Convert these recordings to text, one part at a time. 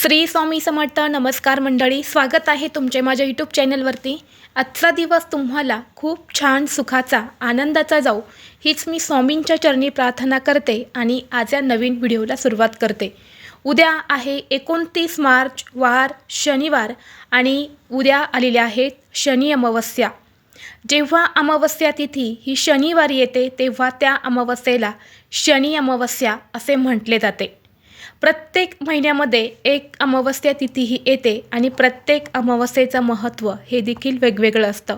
श्री स्वामी समर्थ नमस्कार मंडळी स्वागत आहे तुमचे माझ्या यूट्यूब चॅनलवरती. आजचा दिवस तुम्हाला खूप छान सुखाचा आनंदाचा जाऊ हीच मी स्वामींच्या चरणी प्रार्थना करते आणि आज या नवीन व्हिडिओला सुरुवात करते. उद्या आहे एकोणतीस मार्च वार शनिवार आणि उद्या आलेल्या आहेत शनी अमावस्या. जेव्हा अमावस्या तिथी ही शनिवारी येते तेव्हा त्या अमावस्येला शनी अमावस्या असे म्हटले जाते. प्रत्येक महिन्यामध्ये एक अमावस्या तिथी ही येते आणि प्रत्येक अमावस्येचं महत्त्व हे देखील वेगवेगळं असतं.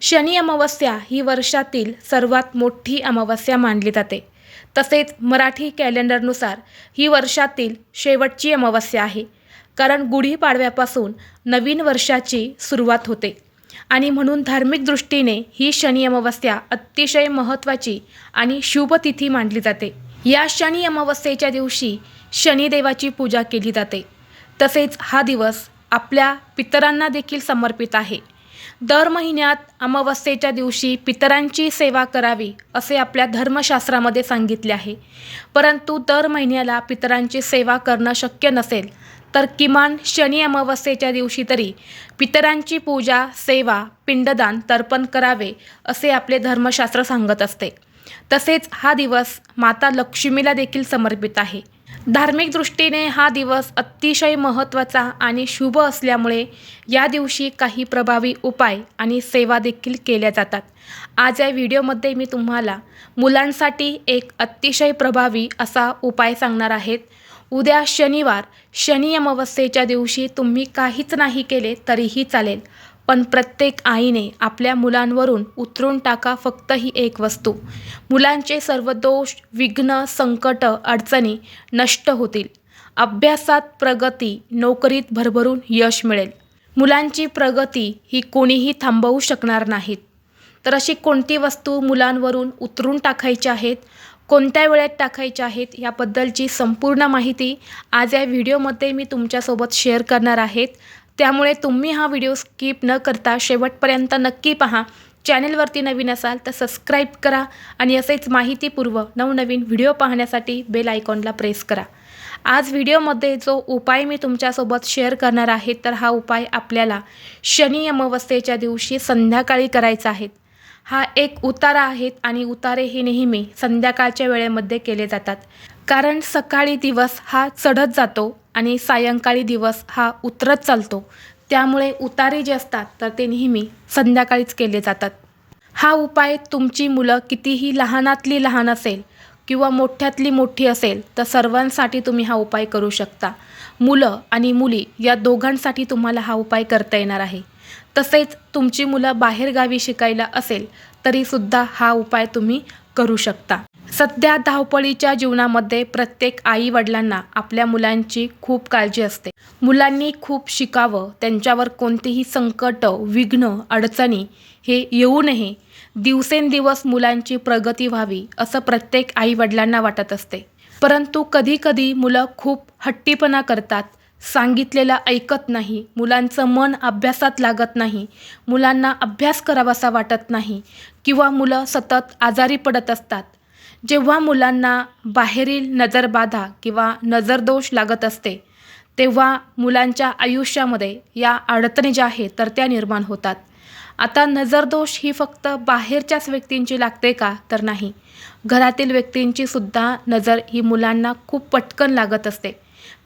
शनी अमावस्या ही वर्षातील सर्वात मोठी अमावस्या मानली जाते. तसेच मराठी कॅलेंडरनुसार ही वर्षातील शेवटची अमावस्या आहे. कारण गुढीपाडव्यापासून नवीन वर्षाची सुरुवात होते. आणि म्हणून धार्मिक दृष्टीने ही शनी अमावस्या अतिशय महत्त्वाची आणि शुभ तिथी मानली जाते. या शनी अमावस्येच्या दिवशी शनिदेवाची पूजा केली जाते. तसेच हा दिवस आपल्या पितरांना देखील समर्पित आहे. दर महिन्यात अमावस्येच्या दिवशी पितरांची सेवा करावी असे आपल्या धर्मशास्त्रामध्ये सांगितले आहे. परंतु दर महिन्याला पितरांची सेवा करणं शक्य नसेल तर किमान शनी अमावस्येच्या दिवशी तरी पितरांची पूजा सेवा पिंडदान तर्पण करावे असे आपले धर्मशास्त्र सांगत असते. तसेच हा दिवस माता लक्ष्मीला देखील समर्पित आहे. धार्मिक दृष्टीने हा दिवस अतिशय महत्त्वाचा आणि शुभ असल्यामुळे या दिवशी काही प्रभावी उपाय आणि सेवा देखील केल्या जातात. आज या व्हिडिओमध्ये मी तुम्हाला मुलांसाठी एक अतिशय प्रभावी असा उपाय सांगणार आहेत. उद्या शनिवार शनी अमावस्येच्या दिवशी तुम्ही काहीच नाही केले तरीही चालेल. पण प्रत्येक आईने आपल्या मुलांवरून उतरून टाका फक्त ही एक वस्तू. मुलांचे सर्व दोष विघ्न संकट अडचणी नष्ट होतील. अभ्यासात प्रगती नोकरीत भरभरून यश मिळेल. मुलांची प्रगती ही कोणीही थांबवू शकणार नाहीत. तर अशी कोणती वस्तू मुलांवरून उतरून टाकायची आहेत कोणत्या वेळेत टाकायच्या आहेत याबद्दलची संपूर्ण माहिती आज या व्हिडिओमध्ये मी तुमच्यासोबत शेअर करणार आहेत. त्यामुळे तुम्ही हा व्हिडिओ स्किप न करता शेवटपर्यंत नक्की पहा. चॅनेलवरती नवीन असाल तर सबस्क्राईब करा आणि असेच माहितीपूर्व नवनवीन व्हिडिओ पाहण्यासाठी बेल आयकॉनला प्रेस करा. आज व्हिडिओमध्ये जो उपाय मी तुमच्यासोबत शेअर करणार आहे तर हा उपाय आपल्याला शनी अमावस्येच्या दिवशी संध्याकाळी करायचा आहे. हा एक उतारा आहेत आणि उतारे हे नेहमी संध्याकाळच्या वेळेमध्ये केले जातात. कारण सकाळी दिवस हा चढत जातो आणि सायंकाळी दिवस हा उतरत चालतो. त्यामुळे उतारे जे असतात तर ते नेहमी संध्याकाळीच केले जातात. हा उपाय तुमची मुलं कितीही लहानातली लहान असेल किंवा मोठ्यातली मोठी असेल तर सर्वांसाठी तुम्ही हा उपाय करू शकता. मुलं आणि मुली या दोघांसाठी तुम्हाला हा उपाय करता येणार आहे. तसेच तुमची मुलं बाहेरगावी शिकायला असेल तरीसुद्धा हा उपाय तुम्ही करू शकता. सध्या धावपळीच्या जीवनामध्ये प्रत्येक आई वडिलांना आपल्या मुलांची खूप काळजी असते. मुलांनी खूप शिकावं त्यांच्यावर कोणतीही संकट विघ्न अडचणी हे येऊ नये. दिवसेंदिवस मुलांची प्रगती व्हावी असं प्रत्येक आई वडिलांना वाटत असते. परंतु कधीकधी मुलं खूप हट्टीपणा करतात. सांगितलेलं ऐकत नाही मुलांचं मन अभ्यासात लागत नाही मुलांना अभ्यास करावासा वाटत नाही किंवा मुलं सतत आजारी पडत असतात. जेव्हा मुलांना बाहेरील नजरबाधा किंवा नजरदोष लागत असते तेव्हा मुलांच्या आयुष्यामध्ये या अडचणी ज्या आहेत तर त्या निर्माण होतात. आता नजरदोष ही फक्त बाहेरच्याच व्यक्तींची लागते का? तर नाही. घरातील व्यक्तींची सुद्धा नजर ही मुलांना खूप पटकन लागत असते.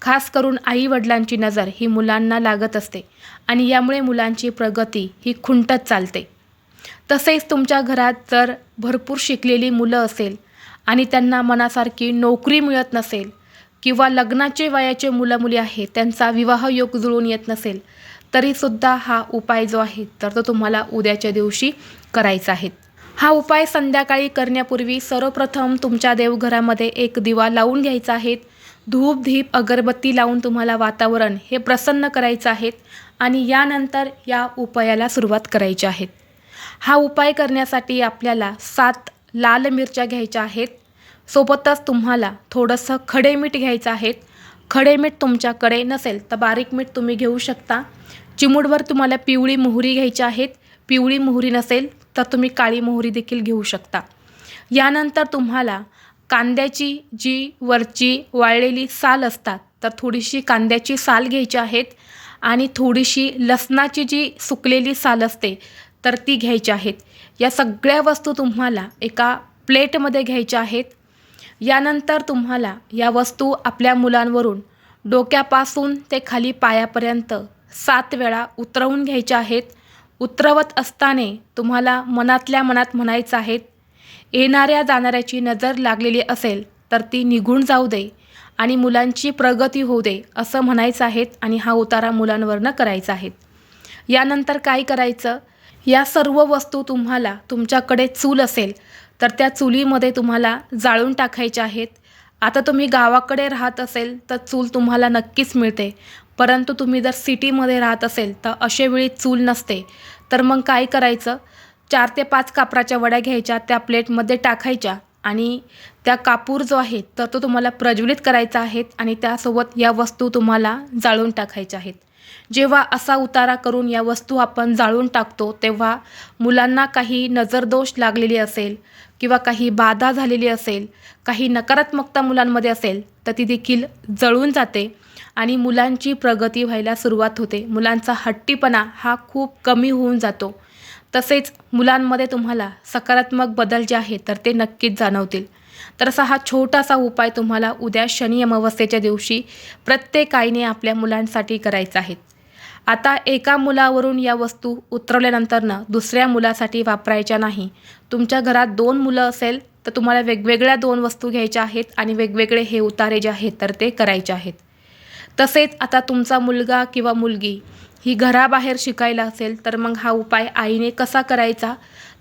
खास करून आईवडिलांची नजर ही मुलांना लागत असते आणि यामुळे मुलांची प्रगती ही खुंटत चालते. तसेच तुमच्या घरात जर भरपूर शिकलेली मुलं असेल आणि त्यांना मनासारखी नोकरी मिळत नसेल किंवा लग्नाचे वयाचे मुलं मुली आहेत त्यांचा विवाह योग जुळून येत नसेल तरीसुद्धा हा उपाय जो आहे तर तो तुम्हाला उद्याच्या दिवशी करायचा आहे. हा उपाय संध्याकाळी करण्यापूर्वी सर्वप्रथम तुमच्या देवघरामध्ये एक दिवा लावून घ्यायचा आहे. धूप धीप अगरबत्ती लावून तुम्हाला वातावरण हे प्रसन्न करायचं आहे आणि यानंतर या उपायाला सुरुवात करायची आहे. हा उपाय करण्यासाठी आपल्याला सात लाल मिरच्या घ्यायच्या आहेत. सोबतच तुम्हाला थोडंसं खडे मीठ घ्यायचं आहे खडे मीठ तुमच्याकडे नसेल तर बारीक मीठ तुम्ही घेऊ शकता. चिमूडवर तुम्हाला पिवळी मोहरी घ्यायची आहेत. पिवळी मोहरी नसेल तर तुम्ही काळी मोहरी देखील घेऊ शकता. यानंतर तुम्हाला कांद्याची जी वरची वाळलेली साल असतात तर थोडीशी कांद्याची साल घ्यायची आहेत. आणि थोडीशी लसणाची जी सुकलेली साल असते तर ती घ्यायची आहेत. या सगळ्या वस्तू तुम्हाला एका प्लेटमध्ये घ्यायच्या आहेत. यानंतर तुम्हाला या वस्तू आपल्या मुलांवरून डोक्यापासून ते खाली पायापर्यंत सात वेळा उतरवून घ्यायच्या आहेत. उतरवत असताना तुम्हाला मनातल्या मनात म्हणायचं आहेत येणाऱ्या जाणाऱ्याची नजर लागलेली असेल तर ती निघून जाऊ दे आणि मुलांची प्रगती होऊ दे असं म्हणायचं आहेत आणि हा उतारा मुलांवरनं करायचा आहे. यानंतर काय करायचं? या सर्व वस्तू तुम्हाला तुमच्याकडे चूल असेल तर त्या चुलीमध्ये तुम्हाला जाळून टाकायच्या आहेत. आता तुम्ही गावाकडे राहत असेल तर चूल तुम्हाला नक्कीच मिळते. परंतु तुम्ही जर सिटीमध्ये राहत असेल तर अशा वेळी चूल नसते. तर मग काय करायचं? चार ते पाच कापराच्या वड्या घ्यायच्या त्या प्लेटमध्ये टाकायच्या आणि त्या कापूर जो आहे तर तो तुम्हाला प्रज्वलित करायचा आहेत आणि त्यासोबत या वस्तू तुम्हाला जाळून टाकायच्या आहेत. जेव्हा असा उतारा करून या वस्तू आपण जाळून टाकतो तेव्हा मुलांना काही नजरदोष लागलेली असेल किंवा काही बाधा झालेली असेल काही नकारात्मकता मुलांमध्ये असेल तर ती देखील जळून जाते आणि मुलांची प्रगती व्हायला सुरुवात होते. मुलांचा हट्टीपणा हा खूप कमी होऊन जातो. तसेच मुलांमध्ये तुम्हाला सकारात्मक बदल जे आहे तर ते नक्कीच जाणवतील. तर असा हा छोटासा उपाय तुम्हाला उद्या शनी अमावस्येच्या दिवशी प्रत्येक आईने आपल्या मुलांसाठी करायचा आहे. आता एका मुलावरून या वस्तू उतरवल्यानंतरनं दुसऱ्या मुलासाठी वापरायच्या नाही. तुमच्या घरात दोन मुलं असेल तर तुम्हाला वेगवेगळ्या दोन वस्तू घ्यायच्या आहेत आणि वेगवेगळे हे उतारे जे आहेत तर ते करायचे आहेत. तसेच आता तुमचा मुलगा किंवा मुलगी ही घराबाहेर शिकायला असेल तर मग हा उपाय आईने कसा करायचा?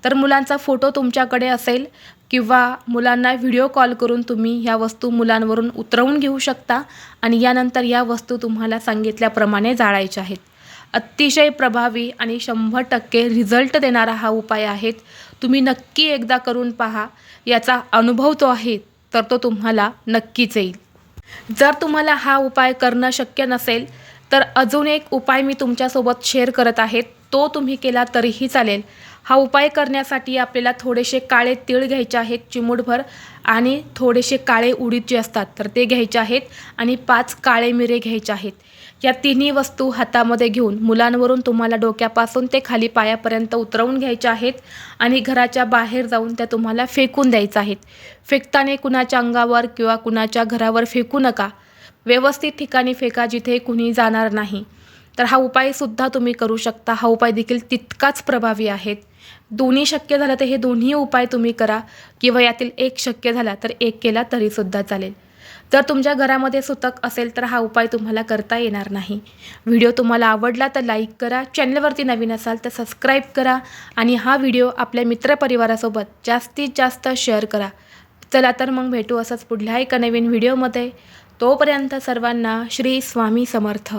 तर मुलांचा फोटो तुमच्याकडे असेल किंवा मुलांना व्हिडिओ कॉल करून तुम्ही ह्या वस्तू मुलांवरून उतरवून घेऊ शकता आणि यानंतर या वस्तू तुम्हाला सांगितल्याप्रमाणे जाळायच्या आहेत. अतिशय प्रभावी आणि शंभर टक्के रिझल्ट देणारा हा उपाय आहे तुम्ही नक्की एकदा करून पहा. याचा अनुभव तो आहे तर तो तुम्हाला नक्कीच येईल. जर तुम्हाला हा उपाय करणं शक्य नसेल तर अजून एक उपाय मी तुमच्यासोबत शेअर करत आहे. तो तुम्ही केला तरीही चालेल. हा उपाय करण्यासाठी आपल्याला थोडेसे काळे तीळ घ्यायचे आहेत चिमूटभर आणि थोडेसे काळे उडीद जे असतात तर ते घ्यायचे आहेत आणि पाच काळे मिरे घ्यायचे आहेत. या तिन्ही वस्तू हातामध्ये घेऊन मुलांवरून तुम्हाला डोक्यापासून ते खाली पायापर्यंत उतरवून घ्यायच्या आहेत आणि घराच्या बाहेर जाऊन त्या तुम्हाला फेकून द्यायच्या आहेत. फेकताना कुणाच्या अंगावर किंवा कुणाच्या घरावर फेकू नका. व्यवस्थित ठिकाणी फेका जिथे कुणी जाणार नाही. तर हा उपायसुद्धा तुम्ही करू शकता. हा उपाय देखील तितकाच प्रभावी आहेत. दोन्ही शक्य झालं तर हे दोन्ही उपाय तुम्ही करा किंवा यातील एक शक्य झाला तर एक केला तरीसुद्धा चालेल. जर तुमच्या घरामध्ये सुतक असेल तर हा उपाय तुम्हाला करता येणार नाही. व्हिडिओ तुम्हाला आवडला तर लाईक करा चॅनलवरती नवीन असाल तर सबस्क्राईब करा आणि हा व्हिडिओ आपल्या मित्रपरिवारासोबत जास्तीत जास्त शेअर करा. चला तर मग भेटू असंच पुढल्या एका नवीन व्हिडिओमध्ये. तोपर्यंत सर्वांना श्री स्वामी समर्थ.